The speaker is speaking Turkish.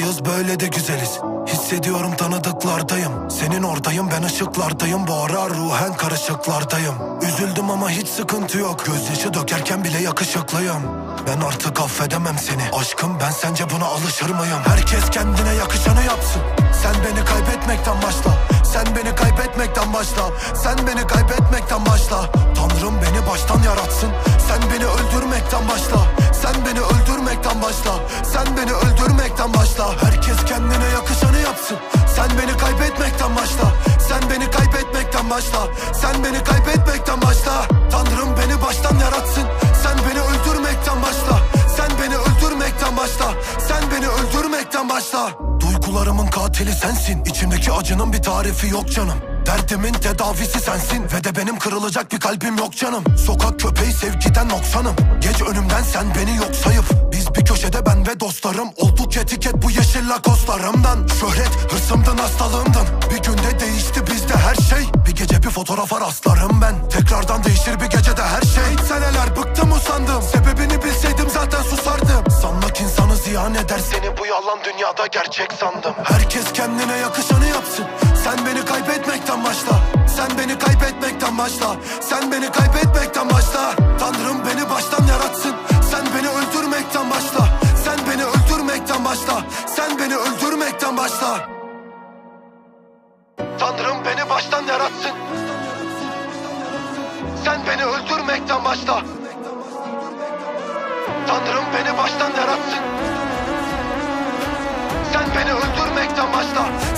Yız böyle de güzeliz. Hissediyorum tanıdıklardayım. Senin oradayım ben ışıklardayım. Bu ara ruhen karışıklardayım. Üzüldüm ama hiç sıkıntı yok. Gözyaşı dökerken bile yakışıklıyım. Ben artık affedemem seni. Aşkım ben sence buna alışır mıyım? Herkes kendine yakışanı yapsın. Sen beni kaybetmekten başla. Sen beni kaybetmekten başla. Sen beni kaybetmekten başla. Tanrım beni baştan yaratsın. Sen beni öldürmekten başla. Sen beni öldürmekten başla. Sen beni öldürmekten başla Herkes kendine yakışanı yapsın. Sen beni kaybetmekten başla. Sen beni kaybetmekten başla. Sen beni kaybetmekten başla. Tanrım beni baştan yaratsın. Sen beni öldürmekten başla. Sen beni öldürmekten başla. Sen beni öldürmekten başla. Duygularımın katili sensin. İçimdeki acının bir tarifi yok canım. Derdimin tedavisi sensin. Ve de benim kırılacak bir kalbim yok canım. Sokak köpeği sevgiden noksanım. Geç önümden sen beni yok sayıp köşede ben ve dostlarım. Olduk etiket bu yeşil lakoslarımdan Şöhret hırsımdın hastalığımdın Bir günde değişti bizde her şey. Bir gece bir fotoğrafa rastlarım ben. Tekrardan değişir bir gecede her şey. Seneler bıktım usandım. Sebebini bilseydim zaten susardım. Sanmak insanı ziyan eder. Seni bu yalan dünyada gerçek sandım. Herkes kendine yakışanı yapsın. Sen beni kaybetmekten başla. Sen beni kaybetmekten başla. Sen beni kaybetmekten başla Sen beni öldürmekten başla. Tanrım beni baştan yaratsın. Sen beni öldürmekten başla. Tanrım beni baştan yaratsın. Sen beni öldürmekten başla